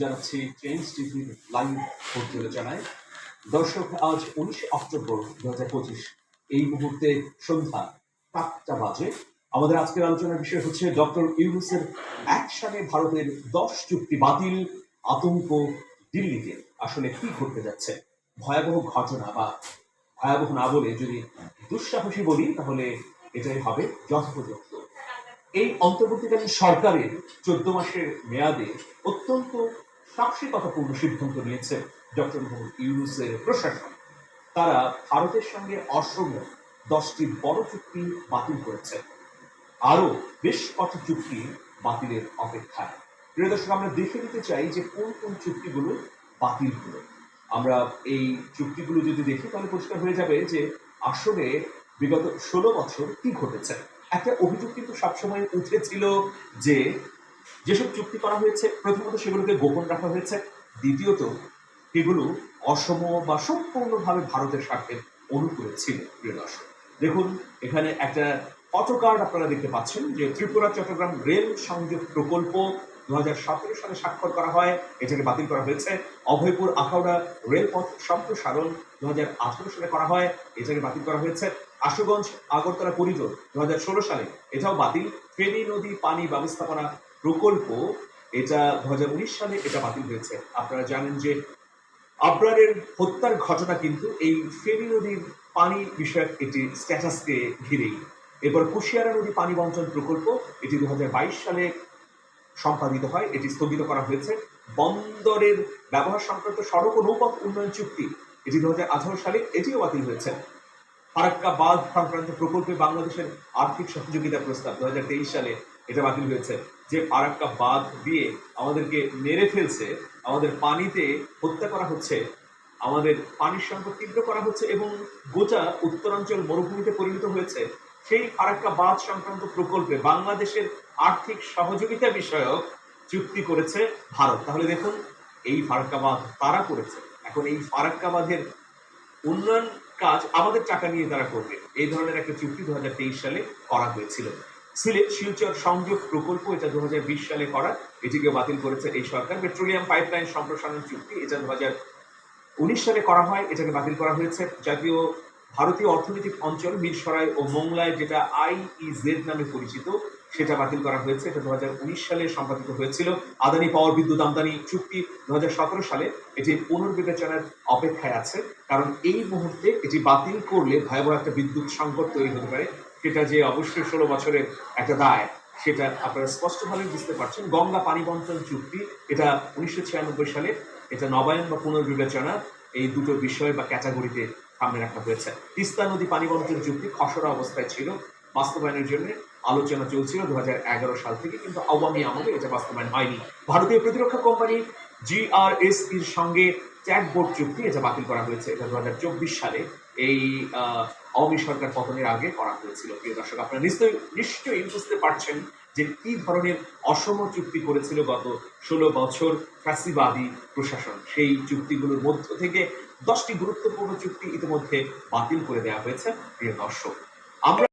জানাচ্ছি চেঞ্জ টিভির লাইভ পর্যায়ে জানায়, দর্শক, আজ উনিশে অক্টোবর দু হাজার পঁচিশ, এই মুহূর্তে সন্ধ্যা সাতটা বাজে। আমাদের আজকের আলোচনার বিষয় হচ্ছে ডক্টর ইউনুসের এক সালে ভারতের দশ চুক্তি বাতিল, আতঙ্ক দিল্লিতে আসলে কি ঘটতে যাচ্ছে? ভয়াবহ ঘটনা বা ভয়াবহ না বলে যদি দুঃসাহসী বলি, তাহলে এটাই হবে যথোপযুক্ত এই অন্তর্বর্তীকালীন সরকারের চোদ্দ মাসের মেয়াদে অত্যন্ত সাহসিকতাপূর্ণ সিদ্ধান্ত নিয়েছে ডক্টর মোহাম্মদ ইউনুসের প্রশাসন তারা ভারতের সঙ্গে অসম দশটি বড় চুক্তি বাতিল করেছে। আরও বেশ কটি চুক্তি বাতিলের অপেক্ষায়। প্রিয় দর্শক, আমরা দেখে নিতে চাই যে কোন কোন চুক্তিগুলো বাতিল হলো। আমরা এই চুক্তিগুলো যদি দেখি, তাহলে পরিষ্কার হয়ে যাবে যে আসলে বিগত ষোলো বছর কি ঘটেছে। একটা অভিযোগ কিন্তু সবসময় উঠেছিল যে যেসব চুক্তি করা হয়েছে, প্রথমত সেগুলোকে গোপন রাখা হয়েছে, দ্বিতীয়ত এগুলো অসম বা সম্পূর্ণভাবে ভারতের স্বার্থের অনুকূলে ছিল প্রিয় দর্শক। দেখুন, এখানে একটা অটোকার্ড আপনারা দেখতে পাচ্ছেন যে ত্রিপুরা, চট্টগ্রাম রেল সংযোগ প্রকল্প দু হাজার সতেরো সালে স্বাক্ষর করা হয়। এটাকে বাতিল করা হয়েছে। অভয়পুর আখাউড়া রেলপথ সম্প্রসারণ দুহাজার আঠারো সালে করা হয়। এটাকে বাতিল করা হয়েছে। আশুগঞ্জ, আগরতলা করিডোর দুহাজার ষোলো সালে। এটাও বাতিল। ফেনী নদী পানি ব্যবস্থাপনা প্রকল্প, এটা দুহাজার উনিশ সালে এটা বাতিল হয়েছে। আপনারা জানেন যে আবরারের হত্যার ঘটনা কিন্তু এই ফেনী নদীর পানি বিষয়ক একটি স্ট্যাটাসকে ঘিরেই। এরপর কুশিয়ারা নদী পানি বন্টন প্রকল্প, এটি দু হাজার বাইশ সালে সম্পাদিত হয়, এটি স্থগিত করা হয়েছে। বন্দরের ব্যবহার সংক্রান্ত সড়ক ও নৌপথ উন্নয়ন চুক্তি, এটি দুহাজার আঠারো সালে এটিও বাতিল হয়েছে। ফারাক্কা বাঁধ সংক্রান্ত প্রকল্পে বাংলাদেশের আর্থিক সহযোগিতা প্রস্তাব দু হাজার তেইশ সালে এটা বাতিল হয়েছে। যে ফারাক্কা বাঁধ দিয়ে আমাদেরকে মেরে ফেলছে, আমাদের পানিতে হত্যা করা হচ্ছে, আমাদের পানির সংকট তীব্র করা হচ্ছে এবং গোটা উত্তরাঞ্চল মরুভূমিতে পরিণত হয়েছে সেই ফারাক্কা বাঁধ সংক্রান্ত প্রকল্পে বাংলাদেশের আর্থিক সহযোগিতা বিষয়ক চুক্তি করেছে ভারত। তাহলে দেখুন, এই ফারাক্কা বাঁধ তারা করেছে। এখন এই ফারাক্কা বাঁধের উন্নয়ন কাজ আমাদের টাকা নিয়ে তারা করবে। এই ধরনের একটা চুক্তি দু হাজার তেইশ সালে করা হয়েছিল। সিলেট শিলচর সংযোগ প্রকল্প এটা দু হাজার বিশ সালে করা। এটিকে বাতিল করেছে এই সরকার। পেট্রোলিয়াম পাইপলাইন সম্প্রসারণ চুক্তি এটা দু উনিশ সালে করা হয়। এটাকে বাতিল করা হয়েছে। জাতীয় ভারতীয় অর্থনৈতিক অঞ্চল, মিরসরাই ও মোংলায় যেটা আইইজেড নামে পরিচিত, সেটা বাতিল করা হয়েছে, এটা দু হাজার উনিশ সালে সম্পাদিত হয়েছিল। আদানি পাওয়ার বিদ্যুৎ আমদানি চুক্তি দু হাজার সতেরো সালে এটি পুনর্বিবেচনার অপেক্ষায় আছে, কারণ এই মুহূর্তে এটি বাতিল করলে ভয়াবহ একটা বিদ্যুৎ সংকট তৈরি হতে পারে। সেটা যে অবশ্যই ষোলো বছরের একটা দায়, সেটা আপনারা স্পষ্টভাবে বুঝতে পারছেন। গঙ্গা পানি বন্টন চুক্তি, এটা উনিশশো ছিয়ানব্বই সালে, এটা নবায়ন বা পুনর্বিবেচনা, এই দুটো বিষয় বা ক্যাটাগরিতে সামনে রাখা হয়েছে। তিস্তা নদী পানি বন্টন চুক্তি খসড়া অবস্থায় ছিল। বাস্তবায়নের জন্য আলোচনা চলছিল দু হাজার এগারো সাল থেকে, কিন্তু আওয়ামী আমলে এটা বাস্তবায়ন হয়নি। ভারতীয় প্রতিরক্ষা কোম্পানি জিআরএস এর সঙ্গে চ্যাটবোর্ড চুক্তি এটা বাতিল করা হয়েছে। এটা দু হাজার চব্বিশ সালে এই আওয়ামী সরকার পতনের আগে করা হয়েছিল। প্রিয় দর্শক, আপনারা নিশ্চয়ই নিশ্চয়ই বুঝতে পারছেন যে কি ধরনের অসম চুক্তি করেছিল গত ষোলো বছর ফ্যাসিবাদী প্রশাসন? সেই চুক্তিগুলোর মধ্য থেকে দশটি গুরুত্বপূর্ণ চুক্তি ইতিমধ্যে বাতিল করে দেওয়া হয়েছে, প্রিয় দর্শক। আমরা